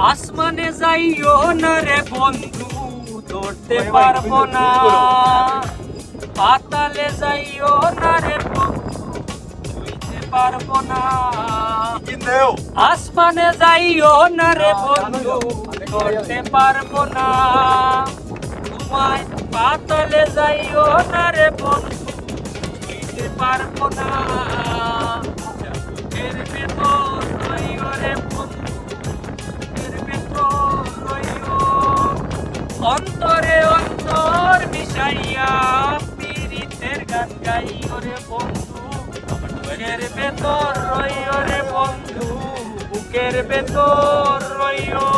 আসমানে যাইও না রে বন্ধু ধরতে পারব না পাতালে যাইও না রে বন্ধু ধরতে পারব না আসমানে যাইও না রে বন্ধু ধরতে পারব না তোমায় পাতালে যাইও না রে বন্ধু ধরতে পারব না ভেতর অন্তরে অন্তর মিশাইয়া পীড়িতের গান গাইও রে বন্ধু। বুকের ভেতর রইও রে বন্ধু। বুকের ভেতর রইও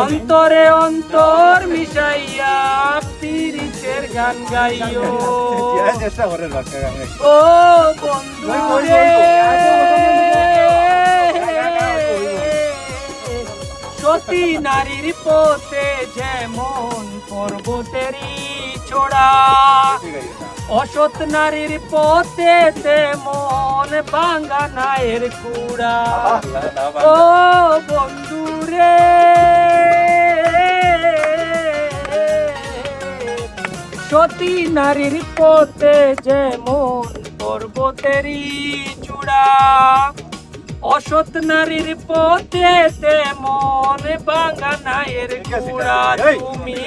অন্তরে অন্তর মিশাইয়া পীড়িতের গান গাইও ও। বন্ধু রে। সতী নারীর পোতে যেমন পর্বতেরই ছোড়া অসৎ নারীর পথে তেমন বাঙ্গা নায়ের কুড়া। ও বন্ধু রে সতী নারীর পথে যেমন পর্বতেরই চূড়া অসৎ নারীর পথে তেমন বাঙ্গা নায়ের কুড়া তুমি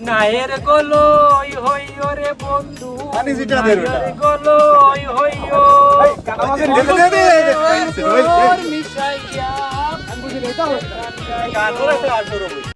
নায়ের গলই হইও রে বন্ধু। নায়ের গলই হইও। মিশাইয়া